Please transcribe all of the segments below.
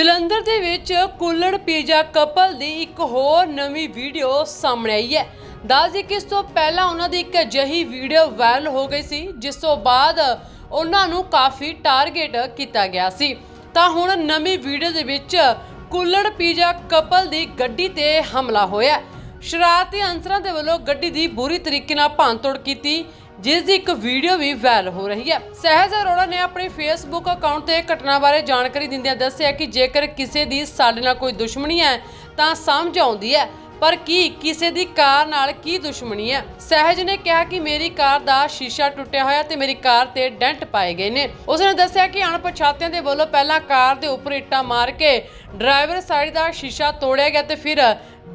ਜਲੰਧਰ ਦੇ ਵਿੱਚ ਕੁੱਲੜ pizza couple ਦੀ ਇੱਕ ਹੋਰ ਨਵੀਂ ਵੀਡੀਓ ਸਾਹਮਣੇ ਆਈ ਹੈ। ਦੱਸਦੀ ਕਿ ਇਸ ਤੋਂ ਪਹਿਲਾਂ ਉਹਨਾਂ ਦੀ ਇੱਕ ਅਜਿਹੀ ਵੀਡੀਓ ਵਾਇਰਲ ਹੋ ਗਈ ਸੀ, ਜਿਸ ਤੋਂ ਬਾਅਦ ਉਹਨਾਂ ਨੂੰ ਕਾਫੀ ਟਾਰਗੇਟ ਕੀਤਾ ਗਿਆ ਸੀ। ਤਾਂ ਹੁਣ ਨਵੀਂ ਵੀਡੀਓ ਦੇ ਵਿੱਚ ਕੁੱਲੜ ਪੀਜ਼ਾ ਕਪਲ ਦੀ ਗੱਡੀ ਤੇ ਹਮਲਾ ਹੋਇਆ। ਸ਼ਰਾਰਤੀ ਅਨਸਰਾਂ ਦੇ ਵੱਲੋਂ ਗੱਡੀ ਦੀ ਬੁਰੀ ਤਰੀਕੇ ਨਾਲ ਭੰਨਤੋੜ ਕੀਤੀ। ਜਿਸ ਦੀ ਇੱਕ ਵੀਡੀਓ ਵੀ ਵਾਇਰਲ ਹੋ ਰਹੀ ਹੈ। ਸਹਿਜ ਅਰੋੜਾ ਨੇ ਆਪਣੇ ਫੇਸਬੁੱਕ ਅਕਾਊਂਟ ਤੇ ਘਟਨਾ ਬਾਰੇ ਜਾਣਕਾਰੀ ਦਿੰਦਿਆਂ ਦੱਸਿਆ ਕਿ ਜੇਕਰ ਕਿਸੇ ਦੀ ਸਾਡੇ ਨਾਲ ਕੋਈ ਦੁਸ਼ਮਣੀ ਹੈ, ਤਾਂ ਸਮਝ ਆਉਂਦੀ ਹੈ। ਪਰ ਕੀ ਕਿਸੇ ਦੀ ਕਾਰ ਨਾਲ ਕੀ ਦੁਸ਼ਮਣੀ ਹੈ? ਸਹਿਜ ਨੇ ਕਿਹਾ ਕਿ ਮੇਰੀ ਕਾਰ ਦਾ ਸ਼ੀਸ਼ਾ ਟੁੱਟਿਆ ਹੋਇਆ ਤੇ ਮੇਰੀ ਕਾਰ ਤੇ ਡੈਂਟ ਪਾਏ ਗਏ ਨੇ। ਉਸਨੇ ਦੱਸਿਆ ਕਿ ਅਣਪਛਾਤਿਆਂ ਦੇ ਵੱਲੋਂ ਪਹਿਲਾਂ ਕਾਰ ਦੇ ਉੱਪਰ ਇੱਟਾਂ ਮਾਰ ਕੇ ਡਰਾਈਵਰ ਸਾਈਡ ਦਾ ਸ਼ੀਸ਼ਾ ਤੋੜਿਆ ਗਿਆ ਤੇ ਫਿਰ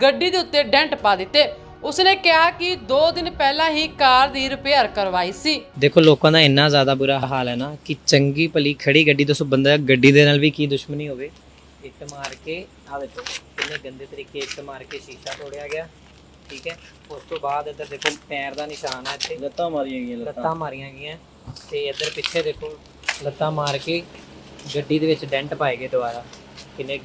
ਗੱਡੀ ਦੇ ਉੱਤੇ ਡੈਂਟ ਪਾ ਦਿੱਤੇ। ਉਸਨੇ ਕਿਹਾ ਕਿ 2 ਦਿਨ ਪਹਿਲਾਂ ਹੀ ਕਾਰ ਦੀ ਰਿਪੇਅਰ ਕਰਵਾਈ ਸੀ। ਦੇਖੋ ਲੋਕਾਂ ਦਾ ਇੰਨਾ ਜ਼ਿਆਦਾ ਬੁਰਾ ਹਾਲ ਹੈ ਨਾ ਕਿ ਚੰਗੀ ਭਲੀ ਖੜੀ ਗੱਡੀ ਦੱਸੋ ਬੰਦਾ ਗੱਡੀ ਦੇ ਨਾਲ ਵੀ ਕੀ ਦੁਸ਼ਮਣੀ ਹੋਵੇ? ਇੱਟ ਮਾਰ ਕੇ ਆ ਦੇਖੋ ਕਿੰਨੇ ਗੰਦੇ ਤਰੀਕੇ ਇੱਟ ਮਾਰ ਕੇ ਸ਼ੀਸ਼ਾ ਤੋੜਿਆ ਗਿਆ ਠੀਕ ਹੈ? ਉਸ ਤੋਂ ਬਾਅਦ ਇੱਧਰ ਦੇਖੋ ਪੈਰ ਦਾ ਨਿਸ਼ਾਨ ਹੈ ਇੱਥੇ। ਲੱਤਾਂ ਮਾਰੀਆਂ ਗਈਆਂ ਲੱਤਾਂ ਮਾਰੀਆਂ ਗਈਆਂ। ਤੇ ਇੱਧਰ ਪਿੱਛੇ ਦੇਖੋ ਲੱਤਾਂ ਮਾਰ ਕੇ ਗੱਡੀ ਦੇ ਵਿੱਚ ਡੈਂਟ ਪਾਏ ਗਏ ਦੁਬਾਰਾ। ਕਿੰਨੇ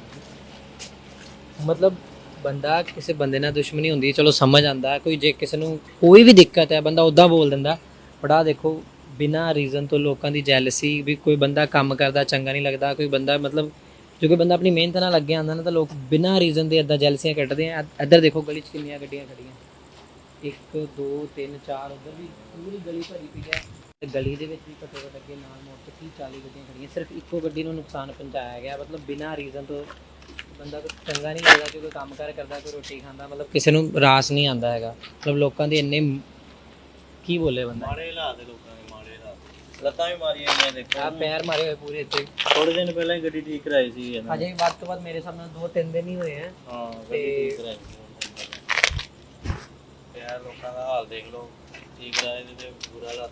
ਮਤਲਬ ਬੰਦਾ ਕਿਸੇ ਬੰਦੇ ਨਾਲ ਦੁਸ਼ਮਣੀ ਹੁੰਦੀ ਹੈ, ਚਲੋ ਸਮਝ ਆਂਦਾ ਕੋਈ ਜੇ ਕਿਸੇ ਨੂੰ ਕੋਈ ਵੀ ਦਿੱਕਤ ਹੈ, ਬੰਦਾ ਉਦਾਂ ਬੋਲ ਦਿੰਦਾ, ਬਟ ਆਹ ਦੇਖੋ, ਬਿਨਾਂ ਰੀਜ਼ਨ ਤੋਂ ਲੋਕਾਂ ਦੀ ਜੈਲਸੀ ਵੀ ਕੋਈ ਬੰਦਾ ਕੰਮ ਕਰਦਾ, ਚੰਗਾ ਨਹੀਂ ਲੱਗਦਾ, ਕੋਈ ਬੰਦਾ ਮਤਲਬ ਜੋ ਕੋਈ ਬੰਦਾ ਆਪਣੀ ਮਿਹਨਤ ਨਾਲ ਲੱਗਿਆ ਆਂਦਾ ਨਾ, ਤਾਂ ਲੋਕ ਬਿਨਾਂ ਰੀਜ਼ਨ ਦੇ ਇਦਾਂ ਜੈਲਸੀਆਂ ਕੱਢਦੇ ਆ। ਇੱਧਰ ਦੇਖੋ, ਗਲੀ 'ਚ ਕਿੰਨੀਆਂ ਗੱਡੀਆਂ ਖੜੀਆਂ 1 2 3 4 ਉੱਧਰ ਵੀ ਪੂਰੀ ਗਲੀ ਭਰੀ ਪਈ ਹੈ। ਤੇ ਗਲੀ ਦੇ ਵਿੱਚ ਵੀ ਘੱਟੋ ਘੱਟ ਅੱਗੇ ਨਾਲ ਮੋੜ ਤੇ 30 40 ਗੱਡੀਆਂ ਖੜੀਆਂ ਸਿਰਫ ਇੱਕੋ ਗੱਡੀ ਨੂੰ ਨੁਕਸਾਨ ਪਹੁੰਚਾਇਆ ਗਿਆ। ਮਤਲਬ ਬਿਨਾਂ ਰੀਜ਼ਨ ਤੋਂ ਬੰਦਾ ਕੋਈ ਚੰਗਾ ਨਹੀਂ ਲੱਗਦਾ ਕਿ ਕੋਈ ਕੰਮ ਕਾਰ ਕਰਦਾ ਕੋਈ ਰੋਟੀ ਖਾਂਦਾ ਮਤਲਬ ਕਿਸੇ ਨੂੰ ਰਾਸ ਨਹੀਂ ਆਂਦਾ ਹੈਗਾ। ਮਤਲਬ ਲੋਕਾਂ ਦੇ ਇੰਨੇ ਕੀ ਬੋਲੇ ਬੰਦਾ? ਮਾੜੇ ਹਾਲਾਤ ਦੇ ਲੋਕਾਂ ਦੇ ਮਾੜੇ ਹਾਲਾਤ। ਲੱਤਾਂ ਵੀ ਮਾਰੀਆਂ ਦੇਖੋ। ਆ ਪੈਰ ਮਾਰੇ ਹੋਏ ਪੂਰੇ ਇੱਥੇ। ਥੋੜੇ ਦਿਨ ਪਹਿਲਾਂ ਹੀ ਗੱਡੀ ਠੀਕ ਕਰਾਈ ਸੀ ਇਹਨਾਂ ਨੇ। ਅਜੇ ਵੱਧ ਤੋਂ ਵੱਧ ਮੇਰੇ ਸਾਹਮਣੇ ਦੋ ਤਿੰਨ ਦਿਨ ਹੀ ਹੋਏ ਆ। ਹਾਂ ਗੱਡੀ ਤੇ- ਠੀਕ ਕਰਾਈ ਸੀ ਯਾਰ ਲੋਕਾਂ ਦਾ ਹਾਲ ਦੇਖ ਲਓ। ਠੀਕ ਕਰਾਏ ਤੇ ਤੇ ਬੁਰਾ ਹਾਲਾਤ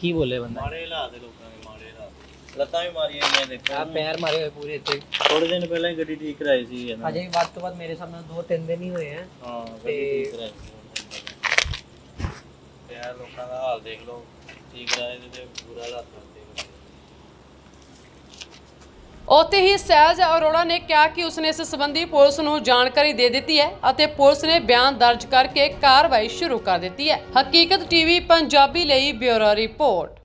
ਕੀ ਬੋਲੇ ਬੰਦਾ? ਮਾੜੇ ਹਾਲਾਤ ਦੇ ਲੋਕਾਂ ਦੇ ਮਾੜੇ ਹਾਲਾਤ। ਲੱਤਾਂ ਵੀ ਮਾਰੀਆਂ ਗਈਆਂ ਦੇਖੋ। ਆ ਪੈਰ ਮਾਰੇ ਹੋਏ ਪੂਰੇ ਇੱਥੇ। ਥੋੜੇ ਦਿਨ ਪਹਿਲਾਂ ਹੀ ਗੱਡੀ ਠੀਕ ਕਰਾਈ ਸੀ ਇਹਨਾਂ ਨੇ। ਅਜੇ ਵੱਧ ਤੋਂ ਵੱਧ ਮੇਰੇ ਸਾਹਮਣੇ ਦੋ ਤਿੰਨ ਦਿਨ ਹੀ ਹੋਏ ਆ। ਹਾਂ ਗੱਡੀ ਤੇ- ਠੀਕ ਕਰਾਈ ਸੀ ਤੇ ਲੋਕਾਂ ਦਾ ਹਾਲ ਦੇਖ ਲਓ। ਠੀਕ ਕਰਾਏ ਤੇ ਤੇ ਬੁਰਾ ਹਾਲਾਤ ਕਰਦੇ ਉੱਥੇ ਹੀ ਸਹਿਜ ਅਰੋੜਾ ਨੇ ਕਿਹਾ ਕਿ ਉਸਨੇ ਇਸ ਸੰਬੰਧੀ ਪੁਲਿਸ ਨੂੰ ਜਾਣਕਾਰੀ ਦੇ ਦਿੱਤੀ ਹੈ ਅਤੇ ਪੁਲਿਸ ਨੇ ਬਿਆਨ ਦਰਜ ਕਰਕੇ ਕਾਰਵਾਈ ਸ਼ੁਰੂ ਕਰ ਦਿੱਤੀ ਹੈ। ਹਕੀਕਤ ਟੀਵੀ, ਪੰਜਾਬੀ ਲਈ ਬਿਊਰੋ ਰਿਪੋਰਟ।